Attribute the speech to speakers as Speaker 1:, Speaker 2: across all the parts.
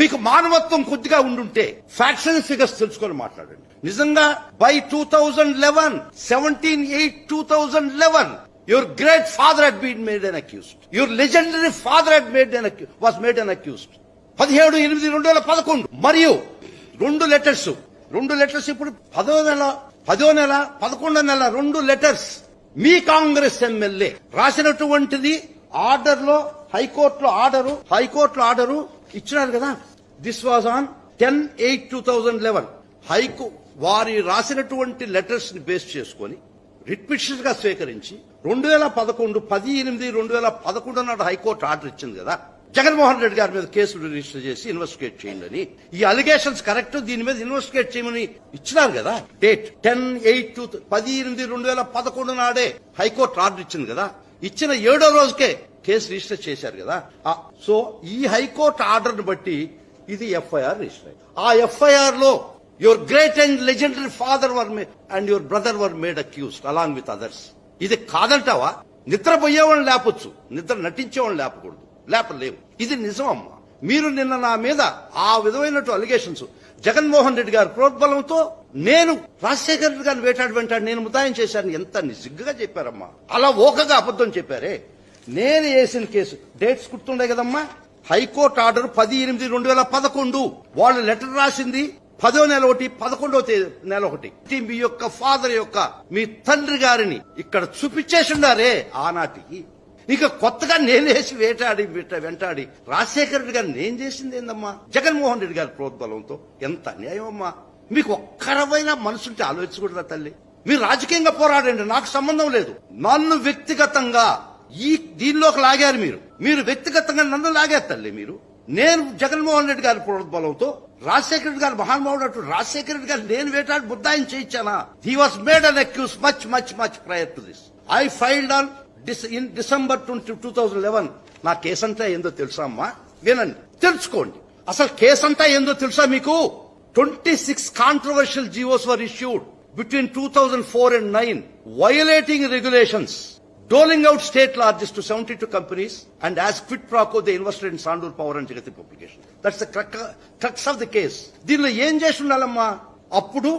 Speaker 1: మీకు మానవత్వం కొద్దిగా ఉండుంటే ఫ్యాక్షన్ ఫిగర్స్ తెలుసుకొని మాట్లాడండి. నిజంగా by two thousand eleven seventeen eight two thousand eleven your great father had been made an accused your legendary father had made an was made an accused పదిహేడు ఎనిమిది రెండు వేల పదకొండు. మరియు రెండు లెటర్స్ రెండు లెటర్స్ ఇప్పుడు పదో నెల పదో నెల పదకొండో నెల రెండు లెటర్స్ మీ కాంగ్రెస్ ఎమ్మెల్యే రాసినటువంటిది ఆర్డర్లో హైకోర్టులో ఆర్డరు హైకోర్టులో ఆర్డరు ఇచ్చినారు కదా. This was on ten eight two thousand eleven haiku వారి రాసినటువంటి లెటర్స్ని బేస్ చేసుకొని రిట్గా స్వీకరించి రెండు వేల పదకొండు పది ఎనిమిది రెండు వేల పదకొండు నాడు హైకోర్టు ఆర్డర్ ఇచ్చింది కదా. జగన్మోహన్ రెడ్డి గారి మీద కేసులు రిజిస్టర్ చేసి ఇన్వెస్టిగేట్ చేయండి అని. ఈ అలిగేషన్స్ కరెక్ట్ దీని మీద ఇన్వెస్టిగేట్ చేయమని ఇచ్చినారు కదా. డేట్ టెన్ ఎయిట్ టూ పది ఎనిమిది రెండు వేల పదకొండు నాడే హైకోర్టు ఆర్డర్ ఇచ్చింది కదా. ఇచ్చిన ఏడో రోజుకే కేసు రిజిస్టర్ చేశారు కదా? సో ఈ హైకోర్టు ఆర్డర్ని బట్టి ఇది ఎఫ్ఐఆర్ రిజిస్టర్ అయింది. ఆ ఎఫ్ఐఆర్లో your great and legendary father were and your brother were made accused along with others. ఇది కాదంటావా? నిద్రపోయేవాళ్ళు లేపొచ్చు. నిద్ర నటించేవాళ్ళు లేపకూడదు. లేపలేవు. ఇది నిజం అమ్మా మీరు నిన్న నా మీద ఆ విధమైనటువంటి అలిగేషన్స్ జగన్మోహన్ రెడ్డి గారి ప్రోద్బలంతో నేను రాజశేఖర రెడ్డి గారిని వేటాడు వెంటాడు నేను ముతాయం చేశాను ఎంత నిజిగ్గా చెప్పారమ్మా. అలా ఓకగా అబద్ధం చెప్పారే. నేను వేసిన కేసు. డేట్స్ గుర్తుండే కదమ్మా? హైకోర్టు ఆర్డర్ పది ఎనిమిది రెండు వేల పదకొండు. వాళ్ళు లెటర్ రాసింది పదో నెల ఒకటి పదకొండవ నెల ఒకటి. మీ యొక్క ఫాదర్ యొక్క మీ తండ్రి గారిని ఇక్కడ చూపించేసిండారే ఆనాటికి. ఇక కొత్తగా నేనేసి వేటాడి వెంటాడి రాజశేఖర రెడ్డి గారు నేను చేసింది ఏందమ్మా? జగన్మోహన్ రెడ్డి గారి ప్రోద్బలంతో. ఎంత అన్యాయం అమ్మా. మీకు ఒక్కరమైనా మనసుంటే ఆలోచించకూడదా తల్లి. మీరు రాజకీయంగా పోరాడండి నాకు సంబంధం లేదు. నన్ను వ్యక్తిగతంగా ఈ దీనిలోకి లాగారు మీరు. మీరు వ్యక్తిగతంగా నన్ను లాగారు మీరు. నేను జగన్మోహన్ రెడ్డి గారి ప్రోద్బలంతో రాజశేఖర రెడ్డి గారు మహానుభావుడు రాజశేఖర రెడ్డి గారు నేను వేటాడి బుద్ధాయం చేయించానా? He was made an accused much much much prior to this I filed on this in December twenty two thousand eleven నా కేసు అంతా ఏందో తెలుసా అమ్మా? వినండి. తెలుసుకోండి. అసలు కేసు అంతా ఏందో తెలుసా మీకు? Twenty six controversial GOs were issued between two thousand four and nine violating regulations doling out state largest to 72 companies and as quid pro quo they invested in Sandur Power and Jagati Publication. That's the crux, crux of the case. దీనిలో ఏం చేసి ఉండాలమ్మా అప్పుడు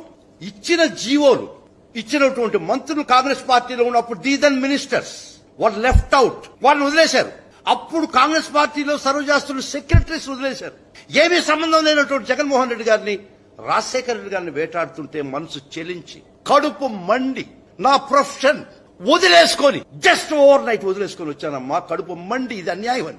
Speaker 1: ఇచ్చిన జీవోలు ఇచ్చినటువంటి మంత్రులు Congress పార్టీలో ఉన్నప్పుడు దీ మినిస్టర్స్ వాళ్ళు లెఫ్ట్ అవుట్ వాళ్ళని వదిలేశారు అప్పుడు కాంగ్రెస్ పార్టీలో సర్వ్ చేస్తున్న సెక్రటరీస్ వదిలేశారు ఏమీ సంబంధం లేనటువంటి జగన్మోహన్ రెడ్డి గారిని రాజశేఖర రెడ్డి గారిని వేటాడుతుంటే మనసు చెలించి కడుపు మండి నా ప్రొఫెషన్ వదిలేసుకొని జస్ట్ ఓవర్ నైట్ వదిలేసుకొని వచ్చానమ్మా. కడుపు మండి ఇది అన్యాయం అని.